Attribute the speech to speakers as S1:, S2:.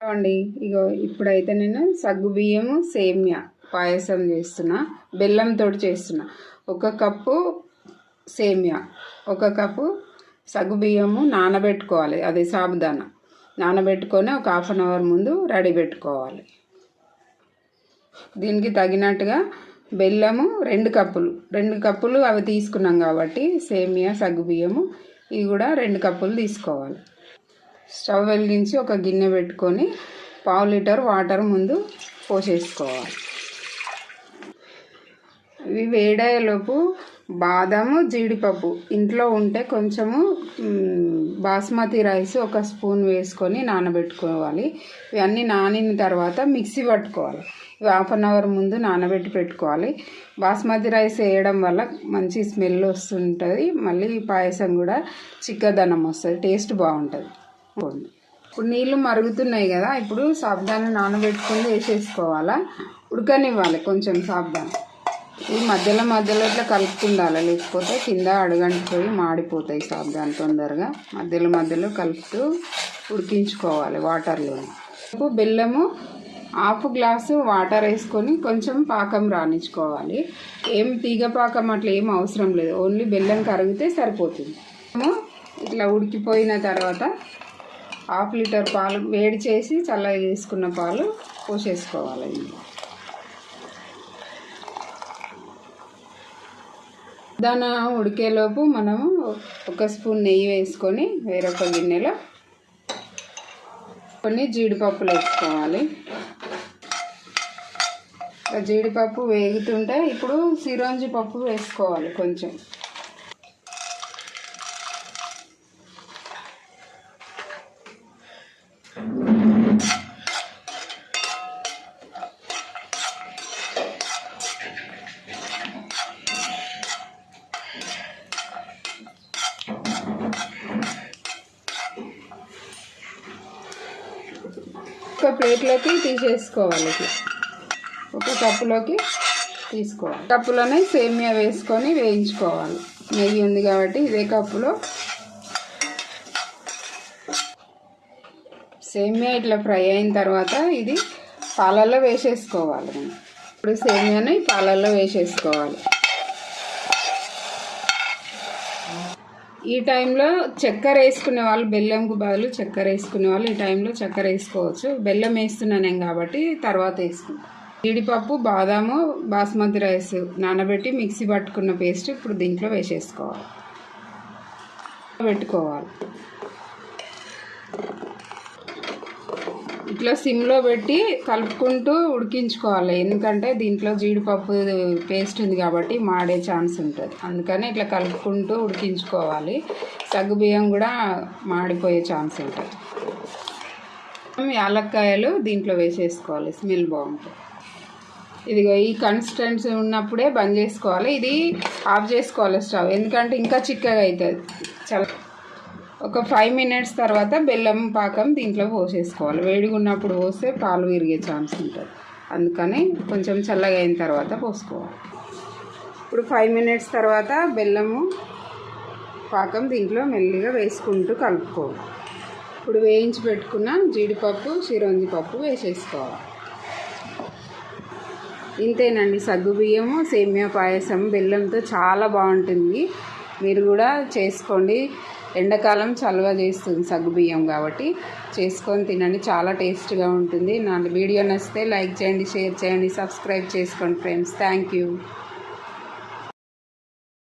S1: అండి ఇగో ఇప్పుడైతే నేను సగ్గు బియ్యము సేమ్యా పాయసం చేస్తున్నా. బెల్లంతో చేస్తున్నా. ఒక కప్పు సేమ్యా ఒక కప్పు సగ్గు బియ్యము నానబెట్టుకోవాలి. అది సాబుదానా. నానబెట్టుకొని ఒక హాఫ్ అన్ అవర్ ముందు రెడీ పెట్టుకోవాలి. దీనికి తగినట్టుగా బెల్లము రెండు కప్పులు. రెండు కప్పులు అవి తీసుకున్నాం కాబట్టి సేమియా సగ్గు బియ్యము ఇవి కూడా రెండు కప్పులు తీసుకోవాలి. స్టవ్ వెలిగించి ఒక గిన్నె పెట్టుకొని పావు లీటర్ వాటర్ ముందు పోసేసుకోవాలి. ఇవి వేడయ్యేలోపు బాదము జీడిపప్పు ఇంట్లో ఉంటే కొంచెము బాస్మతి రైస్ ఒక స్పూన్ వేసుకొని నానబెట్టుకోవాలి. ఇవన్నీ నానిన తర్వాత మిక్సీ పట్టుకోవాలి. ఇవి హాఫ్ అన్ అవర్ ముందు నానబెట్టి పెట్టుకోవాలి. బాస్మతి రైస్ వేయడం వల్ల మంచి స్మెల్ వస్తుంటుంది. మళ్ళీ పాయసం కూడా చిక్కదనం వస్తుంది టేస్ట్ బాగుంటుంది. ఇప్పుడు నీళ్ళు మరుగుతున్నాయి కదా ఇప్పుడు సాబ్దాన్ని నానబెట్టుకుని వేసేసుకోవాలా? ఉడకనివ్వాలి కొంచెం సాబ్దాన్. ఇది మధ్యలో మధ్యలో ఇట్లా కలుపుతుండాలి లేకపోతే కింద అడుగంటిపోయి మాడిపోతాయి సాబ్దాన్ని తొందరగా. మధ్యలో మధ్యలో కలుపుతూ ఉడికించుకోవాలి వాటర్లో బెల్లము హాఫ్ గ్లాసు వాటర్ వేసుకొని కొంచెం పాకం రాణించుకోవాలి ఏం తీగ పాకం అట్లా ఏం అవసరం లేదు ఓన్లీ బెల్లం కరిగితే సరిపోతుంది. ఇట్లా ఉడికిపోయిన తర్వాత హాఫ్ లీటర్ పాలు వేడి చేసి చల్లగా తీసుకున్న పాలు పోసేసుకోవాలి ఇందులో. దాని ఉడికేలోపు మనము ఒక స్పూన్ నెయ్యి వేసుకొని వేరొక గిన్నెలో కొన్ని జీడిపప్పులు వేసుకోవాలి. జీడిపప్పు వేగుతుంటే ఇప్పుడు సిరోంజి పప్పు వేసుకోవాలి కొంచెం. ఒక ప్లేట్లోకి తీసేసుకోవాలి ఒక కప్పులోకి తీసుకోవాలి. కప్పులోనే సేమియా వేసుకొని వేయించుకోవాలి. నెయ్యి ఉంది కాబట్టి ఇదే కప్పులో సేమియా ఇట్లా ఫ్రై అయిన తర్వాత ఇది పాలల్లో వేసేసుకోవాలి మనం. ఇప్పుడు సేమియాని పాలల్లో వేసేసుకోవాలి. ఈ టైంలో చక్కెర వేసుకునే వాళ్ళు బెల్లంకు బదులు చక్కెర వేసుకునే వాళ్ళు ఈ టైంలో చక్కెర వేసుకోవచ్చు. బెల్లం వేస్తున్నాను కాబట్టి తర్వాత వేసుకుంటాం జీడిపప్పు బాదాము బాస్మతి రైస్ నానబెట్టి మిక్సీ పట్టుకున్న పేస్ట్ ఇప్పుడు దీంట్లో వేసేసుకోవాలి. పెట్టుకోవాలి. ఇట్లా సిమ్లో పెట్టి కలుపుకుంటూ ఉడికించుకోవాలి. ఎందుకంటే దీంట్లో జీడిపప్పు పేస్ట్ ఉంది కాబట్టి మాడే ఛాన్స్ ఉంటుంది. అందుకని ఇట్లా కలుపుకుంటూ ఉడికించుకోవాలి. సగ్గు బియ్యం కూడా మాడిపోయే ఛాన్స్ ఉంటుంది. యాలక్కాయలు దీంట్లో వేసేసుకోవాలి. స్మెల్ బాగుంటుంది ఇదిగో ఈ కన్స్టెంట్స్ ఉన్నప్పుడే బంద్ చేసుకోవాలి. ఇది ఆఫ్ చేసుకోవాలి స్టవ్. ఎందుకంటే ఇంకా చిక్కగా అవుతుంది. చాలా ఒక ఫైవ్ మినిట్స్ తర్వాత బెల్లం పాకం దీంట్లో పోసేసుకోవాలి. వేడిగా ఉన్నప్పుడు పోస్తే పాలు విరిగే ఛాన్స్ ఉంటుంది. అందుకని కొంచెం చల్లగా అయిన తర్వాత పోసుకోవాలి. ఇప్పుడు ఫైవ్ మినిట్స్ తర్వాత బెల్లము పాకం దీంట్లో మెల్లిగా వేసుకుంటూ కలుపుకోవాలి. ఇప్పుడు వేయించి పెట్టుకున్న జీడిపప్పు చిరంజి పప్పు వేసేసుకోవాలి. ఇంతేనండి. సగ్గు బియ్యము సేమియా పాయసం బెల్లంతో చాలా బాగుంటుంది. మీరు కూడా చేసుకోండి. ఎండాకాలం చలవ చేస్తుంది సగ్గుబియ్యం కాబట్టి. చేసుకొని తినండి. చాలా టేస్ట్గా ఉంటుంది. నా వీడియో నచ్చితే లైక్ చేయండి షేర్ చేయండి సబ్స్క్రైబ్ చేసుకోండి ఫ్రెండ్స్. Thank you.